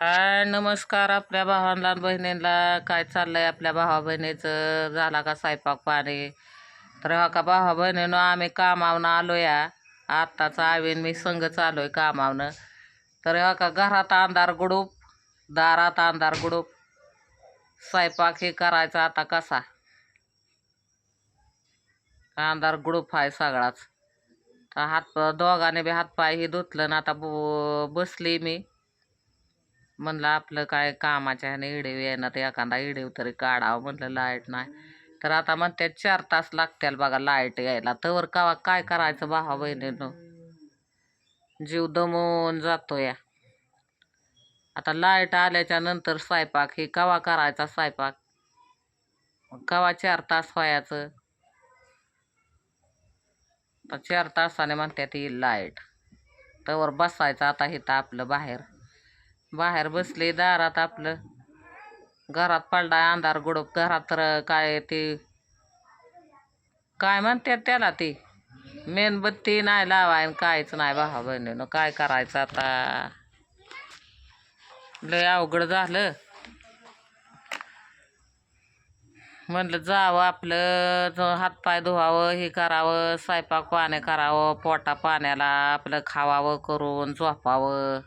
हाय नमस्कार आपल्या भावांना लहान बहिणींना. काय चाललंय आपल्या भावा बहिणीचं? झाला का स्वयंपाक पाणी? तर हा का भावा बहिणीनं आम्ही कामावनं आलो या आत्ताच आवीन मी संघ चालू कामावनं. तर हा का घरात अंधार गुडूप दारात अंधार गुडूप. स्वयंपाक हे करायचा आता कसा? अंधार गुडूप आहे सगळाच. तर हात दोघाने बी हातपाय हे धुतलं ना आता ब बसली मी. म्हणलं आपलं काय कामाच्या ह्याने इडेव येणार ते एखादा इडेव तरी काढावं म्हणलं लाइट नाही. तर आता म्हणते चार तास लागतील बघा लाइट यायला. तवर कावा काय करायचं भावा बहिणीनं? जीव दमून जातो या. आता लाइट आल्याच्यानंतर स्वयंपाक हे कवा करायचा स्वयंपाक? कवा चार तास व्हायचं? चार तासाने म्हणतात येईल लाइट. तवर बसायचं आता इथं आपलं बाहेर. बाहेर बसले दारात आपलं. घरात पडलाय अंधार गुडप. घरात तर काय ते काय म्हणतात त्याला ती? मेणबत्ती नाही लावाय कायच काहीच नाही भावा बहिणीनं. काय करायचं आता? लय अवघड झालं. म्हणलं जावं आपलं हातपाय धुवावं हे करावं स्वयंपाक पाणी करावं पोटा पाण्याला आपलं खावावं करून झोपावं.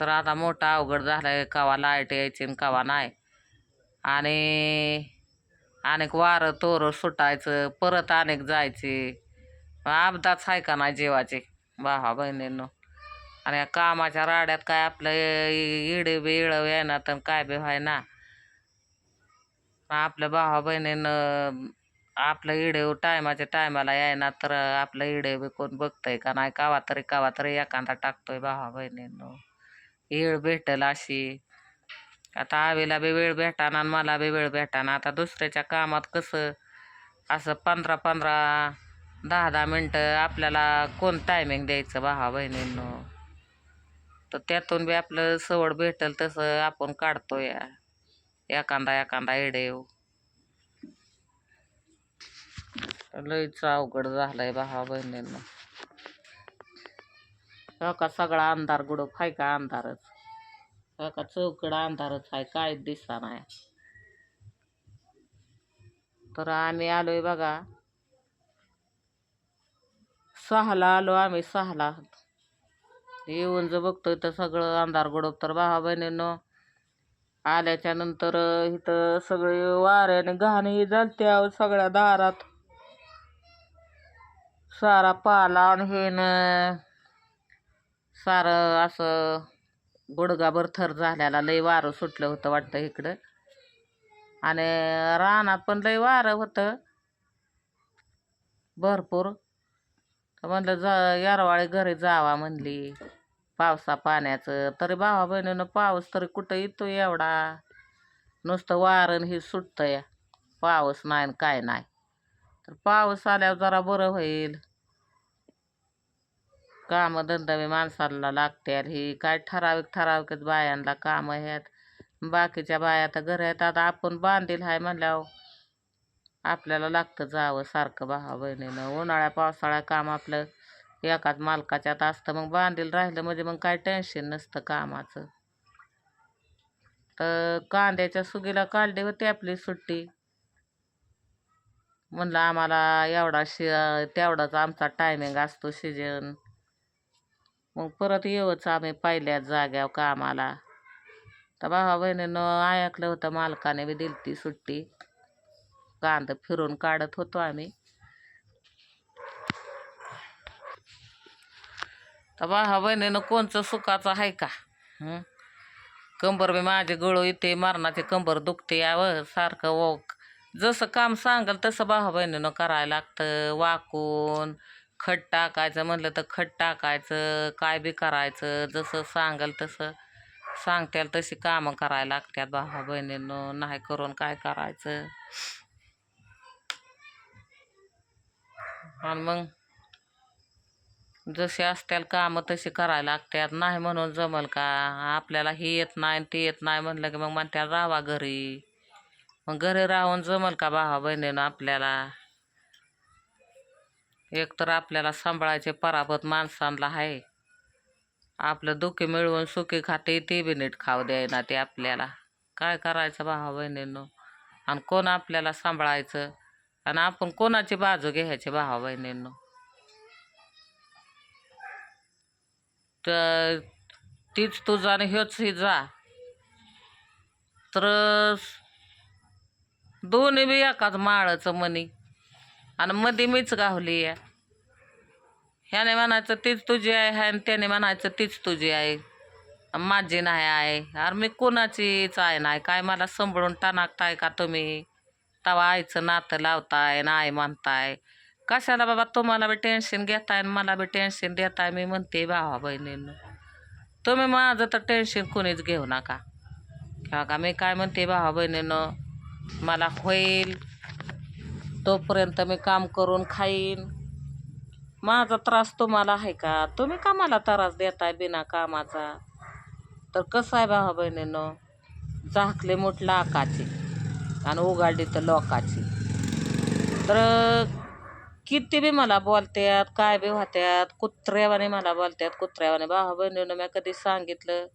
तर आता मोठा अवघड झालंय कवा लाइट यायची आणि कवा नाही. आणि अनेक वारं तोरं सुटायचं परत अनेक जायचे. अपदाच आहे का नाही जीवाचे? भावा बहिणींनो. आणि या कामाच्या राड्यात काय आपलं इडे बी इळव येणार तर काय बी व्हाय ना. आपल्या भावा बहिणीनं आपलं इडे टायमाच्या टायमाला यायना तर आपलं इडे बी कोण बघतंय का नाही? कावा तरी कावा तरी एखादा टाकतोय भावा बहिणींनो. वेळ भेटल अशी. आता आवेला बी वेळ भेटाना आणि मला बी वेळ भेटाना. आता दुसऱ्याच्या कामात कसं? असं पंधरा पंधरा दहा दहा मिनटं आपल्याला कोण टायमिंग द्यायचं भावा बहिणींनो? तर त्यातून बी आपलं सवड भेटेल तसं आपण काढतो या. एखादा एखादा येडेव. लईच अवघड झालंय भावा बहिणींना. हो का? सगळा अंधार गुडूप हाय का अंधारच? हो का? चौकडा अंधारच आहे काय दिसता नाही. तर आम्ही आलोय बघा. सहाला आलो आम्ही सहाला. येऊन जर बघतोय तर सगळं अंधार गुडूप. तर भावा बहिणींनो आल्याच्यानंतर इथं सगळे वाऱ्याने घाणी झालत्या सगळ्या दारात. सारा पाला आणि हे न सारं असं गुडगाभर थर झाल्याला लई वारं सुटलं होतं वाटतं इकडं. आणि रानात पण लई वारं होतं. भरपूर. तर म्हणलं जा यारवाळी घरी जावा म्हणली. पावसा पाण्याचं. तरी भावा बहिणीनं पाऊस तरी कुठं येतो एवढा? नुसतं वारण हे सुटतं या पाऊस नाही काय नाही. तर पाऊस आल्यावर जरा बरं होईल. कामं धंदा बी माणसाला लागतात ही काय ठराविक ठराविकच बायांना कामं आहेत. बाकीच्या बाया आता घर आहेत. आता आपण बांधील आहे म्हणल्यावर आपल्याला लागतं जावं सारखं भावा बहिणीनं. उन्हाळ्या पावसाळ्या काम आपलं एकाच मालकाच्यात असतं. मग बांधील राहिलं म्हणजे मग काय टेन्शन नसतं कामाचं. तर कांद्याच्या सुगीला काढली होती आपली सुट्टी. म्हणलं आम्हाला एवढा शि तेवढाच आमचा टायमिंग असतो सीजन मग परत येऊच आम्ही पहिल्याच जाग्यावर कामाला. तर भावा बहिणीनं ऐकलं होतं मालकाने बी दिली ती सुट्टी. कांदा फिरून काढत होतो आम्ही. तर भावा बहिणीनं कोणचं सुखाचं आहे का? कंबर बी माझे गळू येते मरणाचे कंबर दुखते यावं सारखं ओ जसं काम सांगल तसं भावा बहिणीनं करायला लागतं वाकून. खत टाकायचं म्हटलं तर खत टाकायचं काय बी करायचं जसं सांगाल तसं सांगत्याल तशी कामं करायला लागतात भावा बहिणीनं नाही करून काय करायचं? आणि मग जसे असतील कामं तशी करायला लागतात नाही म्हणून जमल का? आपल्याला हे येत नाही आणि ते येत नाही म्हणलं की मग म्हणत्या राहावा घरी. मग घरी राहून जमल का भावा बहिणीनं आपल्याला? एक तर आपल्याला सांभाळायचे पराभत माणसांना आहे. आपलं दुखी मिळवून सुखी खाते ते बी नीट खाऊ द्यायना ते आपल्याला. काय करायचं भावा बहिणींनो आणि कोण आपल्याला सांभाळायचं? आणि आपण कोणाची बाजू घ्यायची भावा बहिणींनो तर तीच तुझा आणि ह्योच ही जा. तर दोन्ही बी एकाच माळाचं म्हणी. आणि मध्ये मीच गावली आहे. ह्याने म्हणायचं तीच तुझी आहे ह्याने त्याने म्हणायचं तीच तुझी आहे माझी नाही आहे अरे मी कोणाचीच आहे नाही. काय मला सांभाळून टाकताय का तुम्ही? तवा आईचं नातं लावताय नाही म्हणताय. कशाला बाबा तुम्हाला बी टेन्शन घेताय आणि मला बी टेन्शन देताय? मी म्हणते भावा बहिणींना तुम्ही माझं तर टेन्शन कोणीच घेऊ नका. किंवा का मी काय म्हणते भावा बहिणीनं मला होईल तोपर्यंत मी काम करून खाईन. माझा त्रास तुम्हाला आहे का? तुम्ही का मला त्रास देताय बिना कामाचा. तर कसं आहे भावा बहिणीनं? झाकले मोठ आकाची आणि उघडली तर लोकाची. तर किती बी मला बोलत्यात काय बी होत्यात कुत्र्यावाने मला बोलत्यात कुत्र्यावाने. भावा बहिणीनं मी कधी सांगितलं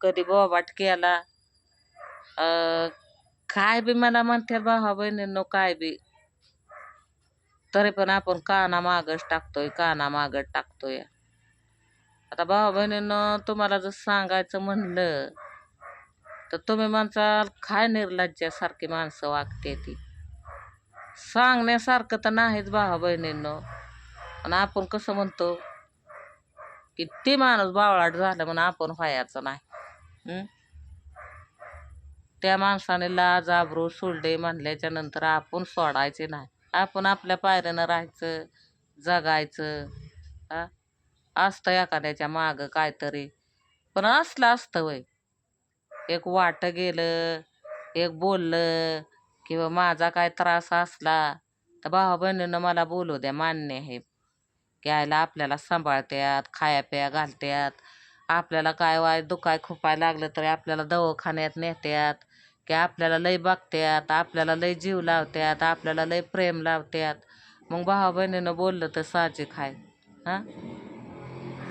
कधी बोबाट केला. काय बी मला म्हणतात भावा बहिणींनो काय बी. तरी पण आपण काना मागच टाकतोय काना मागच टाकतोय. आता भावा बहिणीनं तुम्हाला जर सांगायचं म्हणलं तर तुम्ही म्हणसाल काय निर्लज्जासारखी माणसं वागते ती. सांगण्यासारखं तर नाहीच भावा बहिणींनो. आणि आपण कसं म्हणतो की ते माणूस बावळाट झालं म्हणून आपण व्हायचं नाही. त्या माणसाने लाज आबरू सोडले म्हणल्याच्या नंतर आपण सोडायचे नाही. आपण आपल्या पायऱ्यानं राहायचं जगायचं हा? असतं एखाद्याच्या मागं काहीतरी. पण असलं असतं वय. एक वाट गेलं एक बोललं किंवा माझा काय त्रास असला तर भावा बहिणीनं मला बोलू द्या मान्य आहे. घ्यायला आपल्याला सांभाळत्यात खाया प्या घालत्यात. आपल्याला काय वाय दुखाय खुपाय लागलं तरी आपल्याला दवाखान्यात नेत्यात. की आपल्याला लई बघत्यात आपल्याला लई जीव लावत्यात आपल्याला लई प्रेम लावत्यात. मग भावा बहिणीनं बोललं तर साहजिक आहे हां?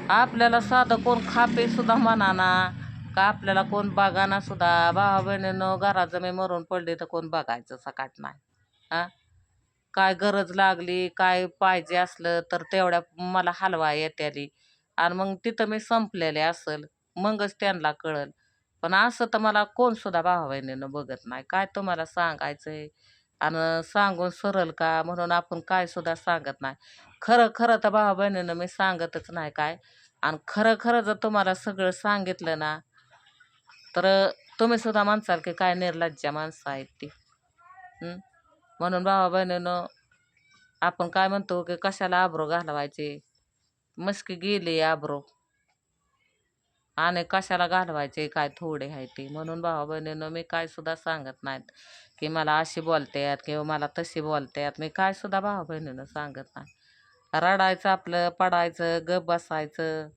आपल्याला साधं कोण खापे सुद्धा म्हणाना का आपल्याला कोण बघाना सुद्धा. भावा बहिणीनं घरात मी मरून पडली तर कोण बघायचं सकाट नाही. हां? काय गरज लागली काय पाहिजे असलं तर तेवढ्या मला हलवा येत्याली. आणि मग तिथं मी संपलेले असेल मगच त्यांना कळल. पण असं तर मला कोण सुद्धा भावाबहिणीनं बघत नाही. काय तुम्हाला सांगायचं आहे आणि सांगून सरल का? म्हणून आपण काय सुद्धा सांगत नाही. खरं खरं तर भावा बहिणीनं मी सांगतच नाही काय. आणि खरं खरं जर तुम्हाला सगळं सांगितलं ना तर तुम्ही सुद्धा म्हणसाल की काय निर्लज्जा माणसं आहेत ती. म्हणून भावा बहिणीनं आपण काय म्हणतो की कशाला आब्रो घालवायचे? मस्की गेली आब्रो. आणि कशाला घालवायचे काय थोडे आहे ते. म्हणून भावा बहिणीनं मी काय सुद्धा सांगत नाहीत की मला अशी बोलतात किंवा मला तशी बोलतात मी काय सुद्धा भावा बहिणीनं सांगत नाही. रडायचं आपलं पडायचं गप बसायचं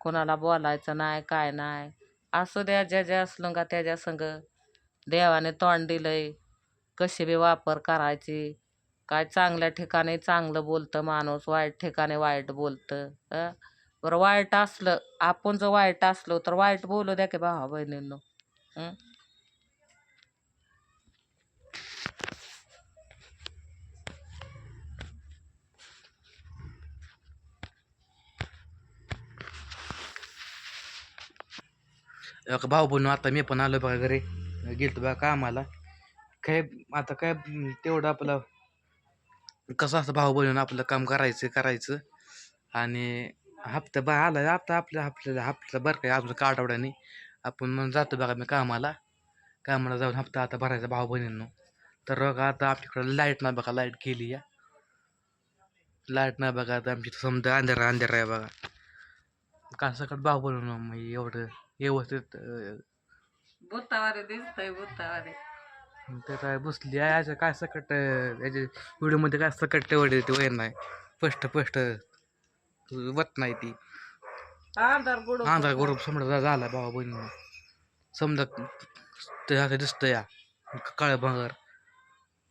कोणाला बोलायचं नाही काय नाही. असू द्या ज्या ज्या असलं का त्याच्या संग. देवाने तोंड दिलंय कशी बी वापर करायची. काय चांगल्या ठिकाणी चांगलं बोलतं माणूस वाईट ठिकाणी वाईट बोलतं बरं वाईट असलं आपण जर वाईट असलो तर वाईट बोलू द्या की भावा बहिणींनो. एक भाऊ बनू आता मी पण आलो बघा घरी. गेलतो बघा कामाला. काय आता काय तेवढं आपलं कसं असतं भाऊ बोलून आपलं काम करायचं करायचं. आणि हप्ता बा आला आता आपल्या आपल्याला हप्ता बरं काय आपलं काठवड्याने आपण मग जातो बघा मी कामाला. कामाला जाऊन हप्ता आता भरायचा भाऊ बहिणींनो. तर बघा आता आपल्याकडं लाइट नाही बघा लाइट गेली या. लाइट नाही बघा आता आमची समजा अंधार अंधार आहे बघा. का सकाळ भाऊ बनवून मग एवढं व्यवस्थित अं, बुत्तावारे दिसतंय बुत्तावारे ते काय बसली आहे काय सकट याच्या व्हिडिओमध्ये काय सकट वडे ते वैर नाही स्पष्ट स्पष्ट. वत नाही ती. आधार गौरव समजा झाला बाबा बहिणी समजा ते असं दिसतं या. काळ भांगर.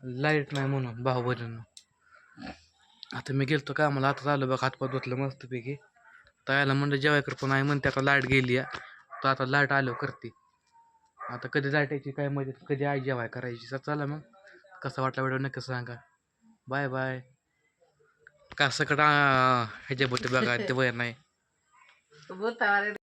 लाइट नाही म्हणून भाऊ बहिणीनं. आता मी गेलतो का मला आता झालं बघ हातपात धुतलं मस्तपैकी. आता याला म्हणलं जेवाय कर पण आहे म्हणते आता लाइट गेली आहे. तर आता लाइट आलो करते. आता कधी लाइट यायची काय मदत कधी आई जेवाय करायची. तर चला मग. कसा वाटला व्हिडिओ नक्की सांगा. Bye bye. का सकट ह्याच्या बोटे बघा ते वय नाही.